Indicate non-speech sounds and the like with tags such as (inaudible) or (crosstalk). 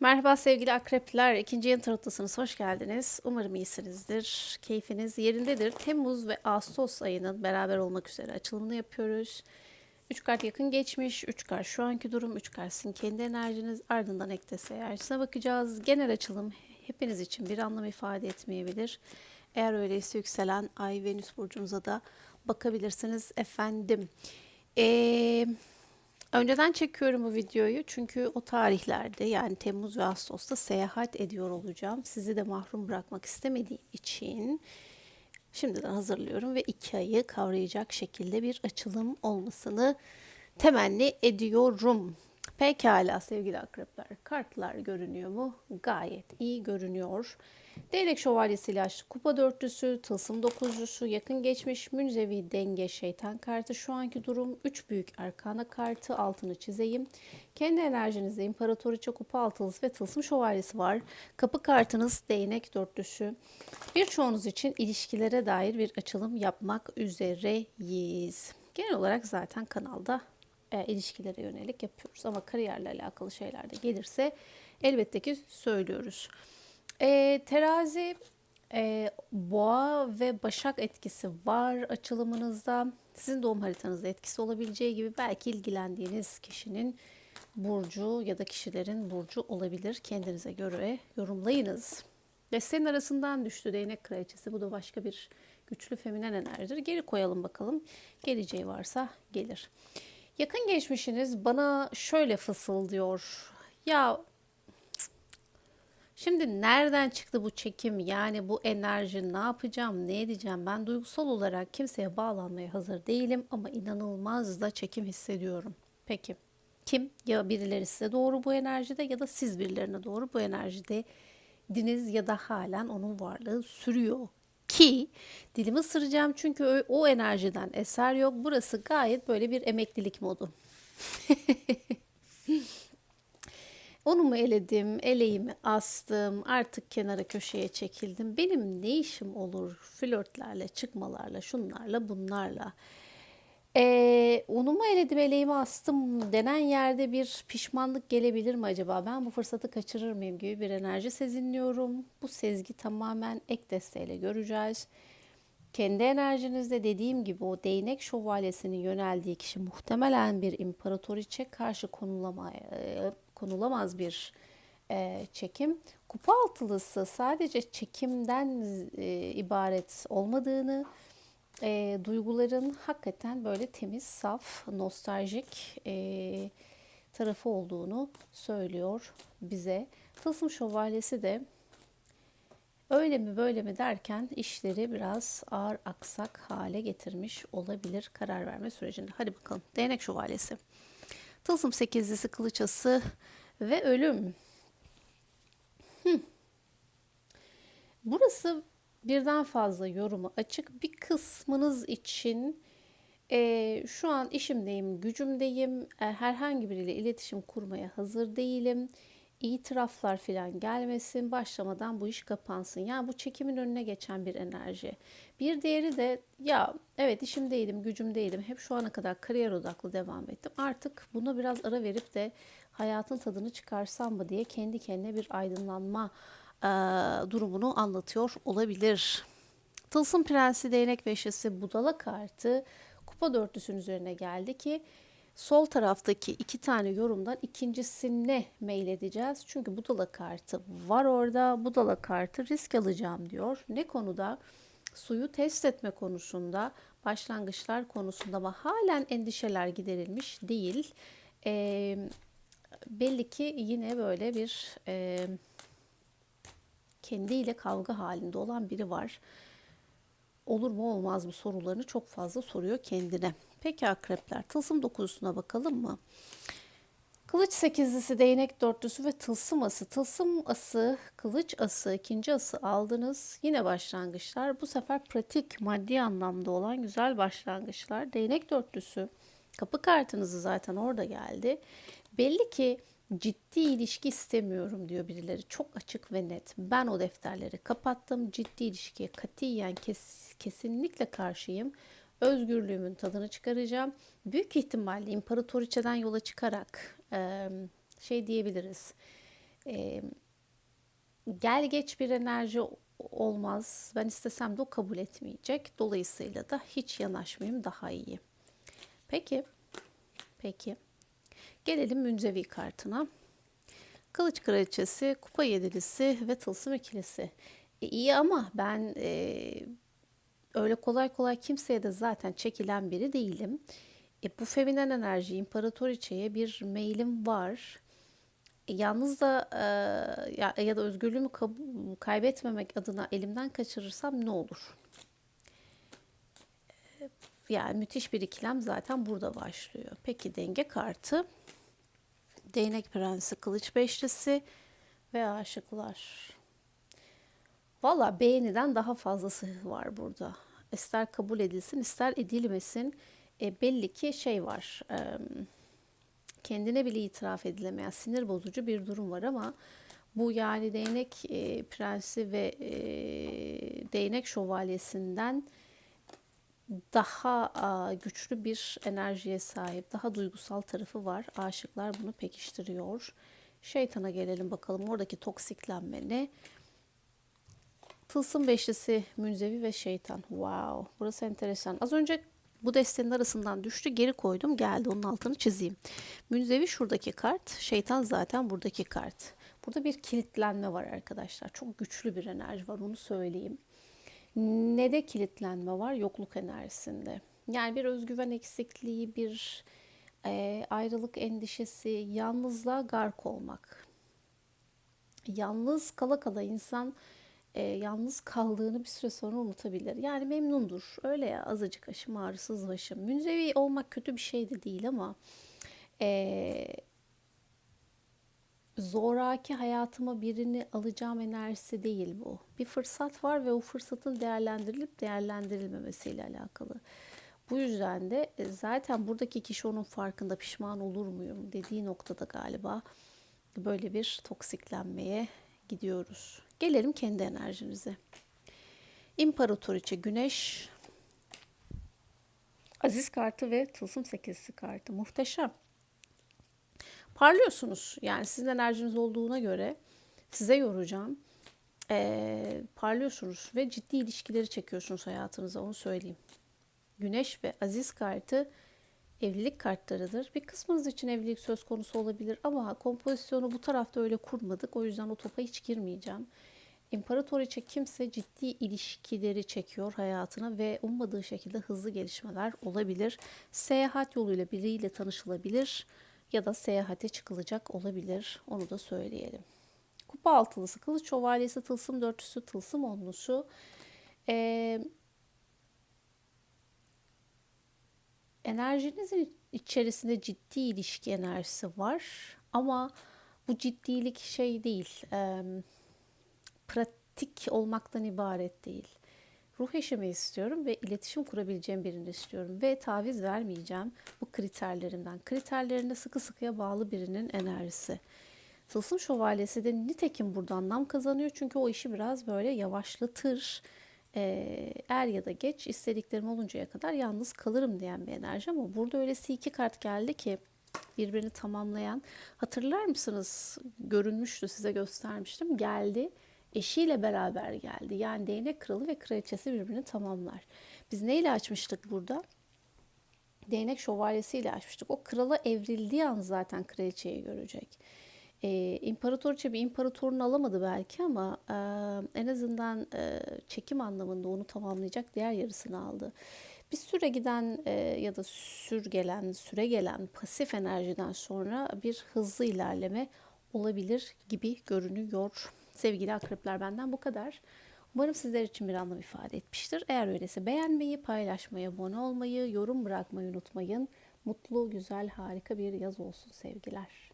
Merhaba sevgili akrepler. İkinci yayın tarottasınız. Hoş geldiniz. Umarım iyisinizdir. Keyfiniz yerindedir. Temmuz ve Ağustos ayının beraber olmak üzere açılımını yapıyoruz. Üç kart yakın geçmiş, üç kart şu anki durum, üç kart sizin kendi enerjiniz, ardından ektese enerjisine bakacağız. Genel açılım hepiniz için bir anlam ifade etmeyebilir. Eğer öyleyse yükselen Ay Venüs burcunuza da bakabilirsiniz efendim. Eee... Önceden çekiyorum bu videoyu çünkü o tarihlerde yani Temmuz ve Ağustos'ta seyahat ediyor olacağım. Sizi de mahrum bırakmak istemediğim için şimdiden hazırlıyorum ve iki ayı kavrayacak şekilde bir açılım olmasını temenni ediyorum. Pekala sevgili akrepler. Kartlar görünüyor mu? Gayet iyi görünüyor. Değnek şövalyesiyle açtık. Kupa dörtlüsü, tılsım dokuzlusu, yakın geçmiş, münzevi denge, şeytan kartı. Şu anki durum 3 büyük arkana kartı. Altını çizeyim. Kendi enerjinizde imparatoriçe, kupa altılısı ve tılsım şövalyesi var. Kapı kartınız değnek dörtlüsü. Birçoğunuz için ilişkilere dair bir açılım yapmak üzereyiz. Genel olarak zaten kanalda e, ilişkilere yönelik yapıyoruz. Ama kariyerle alakalı şeyler de gelirse elbette ki söylüyoruz. E, terazi, e, boğa ve başak etkisi var açılımınızda. Sizin doğum haritanızda etkisi olabileceği gibi belki ilgilendiğiniz kişinin burcu ya da kişilerin burcu olabilir. Kendinize göre yorumlayınız. Desteğin arasından düştü değnek kraliçesi. Bu da başka bir güçlü feminen enerjidir. Geri koyalım bakalım. Geleceği varsa gelir. Yakın geçmişiniz bana şöyle fısıldıyor. Ya Şimdi nereden çıktı bu çekim? Yani bu enerji ne yapacağım, ne edeceğim? Ben duygusal olarak kimseye bağlanmaya hazır değilim ama inanılmaz da çekim hissediyorum. Peki kim? Ya birileri size doğru bu enerjide ya da siz birilerine doğru bu enerjide diniz ya da halen onun varlığı sürüyor. Ki dilimi ısıracağım çünkü o enerjiden eser yok. Burası gayet böyle bir emeklilik modu. (laughs) Onu mu eledim, eleğimi astım, artık kenara köşeye çekildim. Benim ne işim olur flörtlerle, çıkmalarla, şunlarla, bunlarla. Ee, onu mu eledim, eleğimi astım denen yerde bir pişmanlık gelebilir mi acaba? Ben bu fırsatı kaçırır mıyım gibi bir enerji sezinliyorum. Bu sezgi tamamen ek desteğiyle göreceğiz. Kendi enerjinizde dediğim gibi o değnek şövalyesinin yöneldiği kişi muhtemelen bir imparatoriçe karşı konulamaya konulamaz bir e, çekim. Kupa altılısı sadece çekimden e, ibaret olmadığını, e, duyguların hakikaten böyle temiz, saf, nostaljik e, tarafı olduğunu söylüyor bize. Tılsım şövalyesi de öyle mi böyle mi derken işleri biraz ağır aksak hale getirmiş olabilir karar verme sürecinde. Hadi bakalım. Değnek şövalyesi. Tılsım sekizlisi, kılıçası ve ölüm. Hmm. Burası birden fazla yorumu açık. Bir kısmınız için e, şu an işimdeyim, gücümdeyim, e, herhangi biriyle iletişim kurmaya hazır değilim. İtiraflar falan gelmesin, başlamadan bu iş kapansın. Yani bu çekimin önüne geçen bir enerji. Bir diğeri de ya evet işimdeydim, gücümdeydim. Hep şu ana kadar kariyer odaklı devam ettim. Artık buna biraz ara verip de hayatın tadını çıkarsam mı diye kendi kendine bir aydınlanma e, durumunu anlatıyor olabilir. Tılsım Prensi değnek beşisi budala kartı kupa dörtlüsünün üzerine geldi ki sol taraftaki iki tane yorumdan ikincisine mail edeceğiz. Çünkü budala kartı var orada. Budala kartı risk alacağım diyor. Ne konuda? Suyu test etme konusunda, başlangıçlar konusunda ama halen endişeler giderilmiş değil. Ee, belli ki yine böyle bir e, kendiyle kavga halinde olan biri var. Olur mu olmaz mı sorularını çok fazla soruyor kendine. Peki akrepler tılsım dokuzusuna bakalım mı? Kılıç sekizlisi, değnek dörtlüsü ve tılsım ası. Tılsım ası, kılıç ası, ikinci ası aldınız. Yine başlangıçlar. Bu sefer pratik, maddi anlamda olan güzel başlangıçlar. Değnek dörtlüsü, kapı kartınızı zaten orada geldi. Belli ki ciddi ilişki istemiyorum diyor birileri. Çok açık ve net. Ben o defterleri kapattım. Ciddi ilişkiye katiyen kes, kesinlikle karşıyım. Özgürlüğümün tadını çıkaracağım. Büyük ihtimalle imparatoriçeden yola çıkarak e, şey diyebiliriz. e, gel geç bir enerji olmaz. Ben istesem de o kabul etmeyecek. Dolayısıyla da hiç yanaşmayayım daha iyi. Peki. Peki. Gelelim münzevi kartına. Kılıç kraliçesi, kupa yedilisi ve tılsım ikilisi. E, iyi ama ben e, öyle kolay kolay kimseye de zaten çekilen biri değilim. E, bu feminen enerji imparatoriçeye bir mailim var. E, yalnız da e, ya, ya da özgürlüğümü kaybetmemek adına elimden kaçırırsam ne olur? E, yani müthiş bir ikilem zaten burada başlıyor. Peki denge kartı. Değnek prensi, kılıç beşlisi ve aşıklar. Valla beğeniden daha fazlası var burada. İster kabul edilsin ister edilmesin. E, belli ki şey var. E, kendine bile itiraf edilemeyen sinir bozucu bir durum var ama bu yani değnek e, prensi ve e, değnek şövalyesinden daha güçlü bir enerjiye sahip, daha duygusal tarafı var. Aşıklar bunu pekiştiriyor. Şeytana gelelim bakalım oradaki toksiklenme ne? Tılsım beşlisi münzevi ve şeytan. Wow, burası enteresan. Az önce bu destenin arasından düştü. Geri koydum. Geldi. Onun altını çizeyim. Münzevi şuradaki kart. Şeytan zaten buradaki kart. Burada bir kilitlenme var arkadaşlar. Çok güçlü bir enerji var. Onu söyleyeyim. Ne de kilitlenme var? Yokluk enerjisinde. Yani bir özgüven eksikliği, bir e, ayrılık endişesi, yalnızlığa gark olmak. Yalnız kala kala insan e, yalnız kaldığını bir süre sonra unutabilir. Yani memnundur. Öyle ya azıcık aşım ağrısız başım. Münzevi olmak kötü bir şey de değil ama e, zoraki hayatıma birini alacağım enerjisi değil bu. Bir fırsat var ve o fırsatın değerlendirilip değerlendirilmemesiyle alakalı. Bu yüzden de e, zaten buradaki kişi onun farkında pişman olur muyum dediği noktada galiba böyle bir toksiklenmeye gidiyoruz. Gelelim kendi enerjinize. İmparatoriçe Güneş, Aziz kartı ve Tılsım sekizisi kartı. Muhteşem. Parlıyorsunuz. Yani sizin enerjiniz olduğuna göre size yoracağım. Ee, parlıyorsunuz ve ciddi ilişkileri çekiyorsunuz hayatınıza onu söyleyeyim. Güneş ve Aziz kartı evlilik kartlarıdır. Bir kısmınız için evlilik söz konusu olabilir ama kompozisyonu bu tarafta öyle kurmadık. O yüzden o topa hiç girmeyeceğim. İmparatoriçe kimse ciddi ilişkileri çekiyor hayatına ve ummadığı şekilde hızlı gelişmeler olabilir. Seyahat yoluyla biriyle tanışılabilir ya da seyahate çıkılacak olabilir. Onu da söyleyelim. Kupa altılısı, kılıç şövalyesi, tılsım dörtüsü, tılsım onlusu. Ee, enerjinizin içerisinde ciddi ilişki enerjisi var ama bu ciddilik şey değil, e, pratik olmaktan ibaret değil. Ruh eşimi istiyorum ve iletişim kurabileceğim birini istiyorum ve taviz vermeyeceğim bu kriterlerimden. Kriterlerine sıkı sıkıya bağlı birinin enerjisi. Tılsım şövalyesi de nitekim burada anlam kazanıyor çünkü o işi biraz böyle yavaşlatır. E, er ya da geç istediklerim oluncaya kadar yalnız kalırım diyen bir enerji ama burada öylesi iki kart geldi ki birbirini tamamlayan. Hatırlar mısınız? Görünmüştü size göstermiştim. Geldi eşiyle beraber geldi. Yani değnek kralı ve kraliçesi birbirini tamamlar. Biz neyle açmıştık burada? Değnek şövalyesiyle açmıştık. O krala evrildiği an zaten kraliçeyi görecek. E, imparatoriçe bir imparatorunu alamadı belki ama e, en azından e, çekim anlamında onu tamamlayacak diğer yarısını aldı. Bir süre giden e, ya da sür gelen, süre gelen pasif enerjiden sonra bir hızlı ilerleme olabilir gibi görünüyor. Sevgili akrepler benden bu kadar. Umarım sizler için bir anlam ifade etmiştir. Eğer öyleyse beğenmeyi, paylaşmayı, abone olmayı, yorum bırakmayı unutmayın. Mutlu, güzel, harika bir yaz olsun sevgiler.